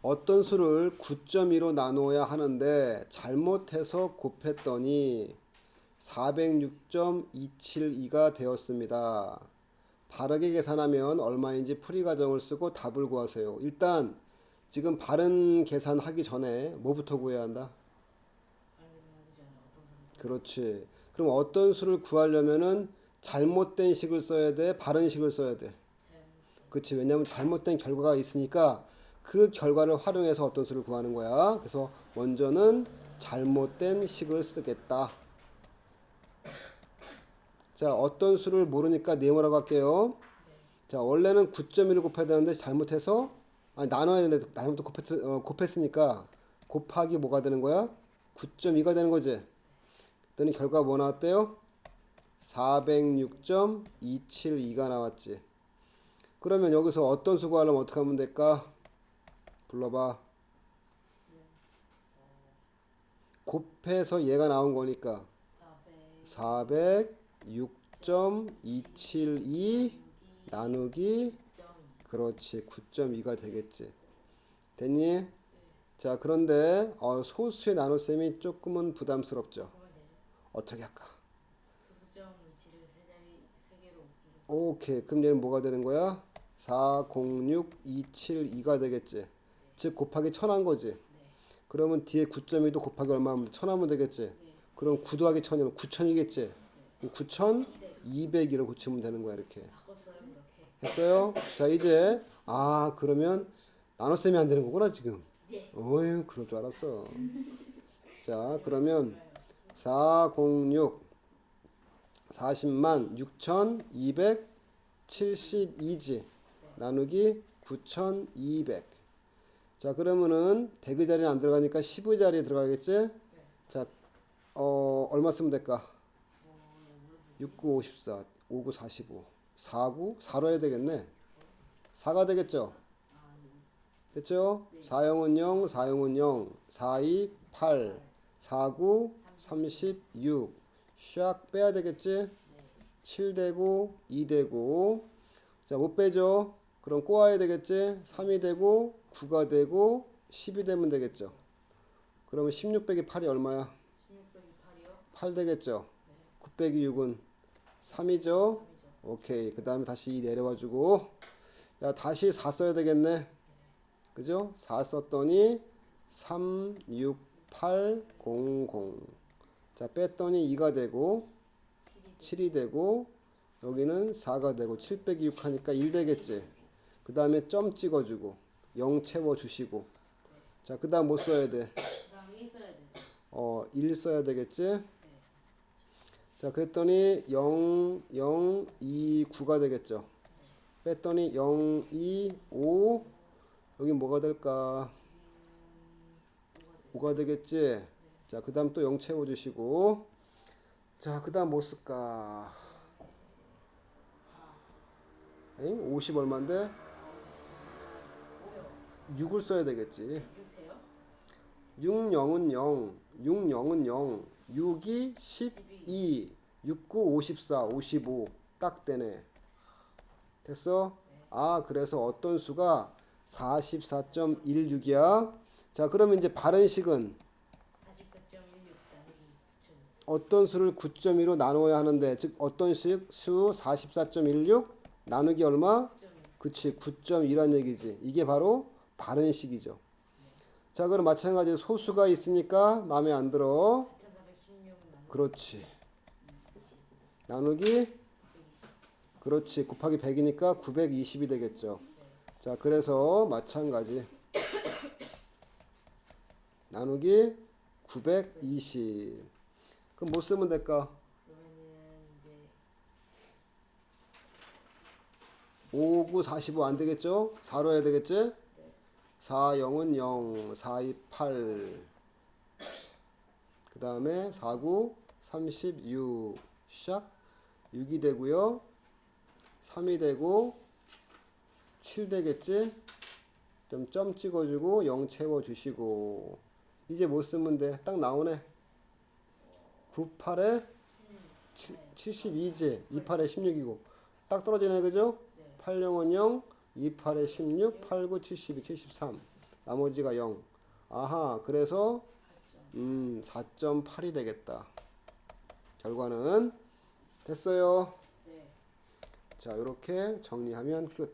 어떤 수를 9.2로 나누어야 하는데 잘못해서 곱했더니 406.272가 되었습니다. 바르게 계산하면 얼마인지 풀이 과정을 쓰고 답을 구하세요. 일단 지금 바른 계산하기 전에 뭐부터 구해야 한다? 그렇지. 그럼 어떤 수를 구하려면은 잘못된 식을 써야 돼, 바른 식을 써야 돼. 그렇지. 왜냐하면 잘못된 결과가 있으니까 그 결과를 활용해서 어떤 수를 구하는 거야. 그래서 먼저는 잘못된 식을 쓰겠다. 자, 어떤 수를 모르니까 네모라고 할게요. 자, 원래는 9.1을 곱해야 되는데 잘못해서 아니 나눠야 되는데 잘못 곱했, 어, 곱했으니까 곱하기 뭐가 되는 거야? 9.2가 되는 거지. 그랬더니 결과 뭐 나왔대요? 406.272가 나왔지. 그러면 여기서 어떤 수 구하려면 어떻게 하면 될까? 불러봐. 곱해서 얘가 나온 거니까 406.272 나누기 그렇지 9.2가 되겠지. 됐니? 자 그런데 어, 소수의 나눗셈이 조금은 부담스럽죠. 어떻게 할까? 오케이. 그럼 얘는 뭐가 되는 거야? 406272가 되겠지. 즉 곱하기 1000한 거지. 그러면 뒤에 9.2도 곱하기 얼마 하면 돼? 1000 하면 되겠지. 그럼 9 더하기 1000이면 9000이겠지. 9200이라고 고치면 되는 거야, 이렇게. 했어요? 자, 이제 아, 그러면 나눗셈이 안 되는 거구나, 지금. 네. 어휴, 그럴 줄 알았어. 자, 그러면 406 40만 6,272지 나누기 9,200. 자, 그러면은 100의 자리는 안 들어가니까 10의 자리에 들어가겠지? 자, 어, 얼마 쓰면 될까? 69, 54, 59, 45, 49, 4로 해야 되겠네. 4가 되겠죠? 됐죠? 4영은 0, 4영은 0, 4, 2, 8, 4, 9, 36. 샥 빼야 되겠지? 7 되고, 2 되고. 자, 못 빼죠? 그럼 꼬아야 되겠지? 3이 되고, 9가 되고, 10이 되면 되겠죠? 그러면 16 빼기 8이 얼마야? 16 빼기 8이요 8 되겠죠? 9 빼기 6은 3이죠? 오케이. 그 다음에 다시 2 내려와주고. 야, 다시 4 써야 되겠네. 그죠? 4 썼더니 3, 6, 8, 0, 0. 자, 뺐더니 2가 되고 7이 되고 여기는 4가 되고 7 빼기 6 하니까 1 되겠지. 그 다음에 점 찍어주고 0 채워주시고 자, 그 다음 뭐 써야 돼? 그 다음 1 써야 돼 어, 1 써야 되겠지? 자, 그랬더니 0, 0, 2, 9가 되겠죠. 뺐더니 0, 2, 5. 여기 뭐가 될까? 5가 되겠지? 자, 그 다음 또 0 채워주시고. 자, 그 다음 뭐 쓸까? 엥? 50 얼만데? 6을 써야 되겠지. 6세요 6, 0은 0, 6, 0은 0, 6이 12, 6, 9, 54, 55. 딱 되네. 됐어? 아, 그래서 어떤 수가 44.16이야? 자, 그러면 이제 바른 식은 44.16 나누기 9천 어떤 수를 9.2로 나누어야 하는데, 즉, 어떤 식? 수 44.16 나누기 얼마? 9.1 그치, 9.2란 얘기지. 이게 바로 바른 식이죠. 자, 그럼 마찬가지로 소수가 있으니까 마음에 안 들어. 1416은 나누기 그렇지. 나누기 그렇지. 곱하기 100이니까 920이 되겠죠. 자, 그래서 마찬가지. 나누기 920. 그럼 뭐 쓰면 될까? 그러면은 이제 5, 9, 45 안 되겠죠? 4로 해야 되겠지? 4, 0은 0, 4, 2, 8. 그 다음에 4, 9, 36. 시작. 6이 되고요. 3이 되고 7 되겠지? 좀 점 찍어주고 0 채워주시고 이제 뭐 쓰면 돼? 딱 나오네. 9, 8에 72지. 2, 8에 16이고 딱 떨어지네 그죠? 8, 0은 0, 2, 8에 16, 8, 9, 72, 73. 나머지가 0. 아하, 그래서 8점. 음, 4.8이 되겠다. 결과는 됐어요. 네. 자, 이렇게 정리하면 끝.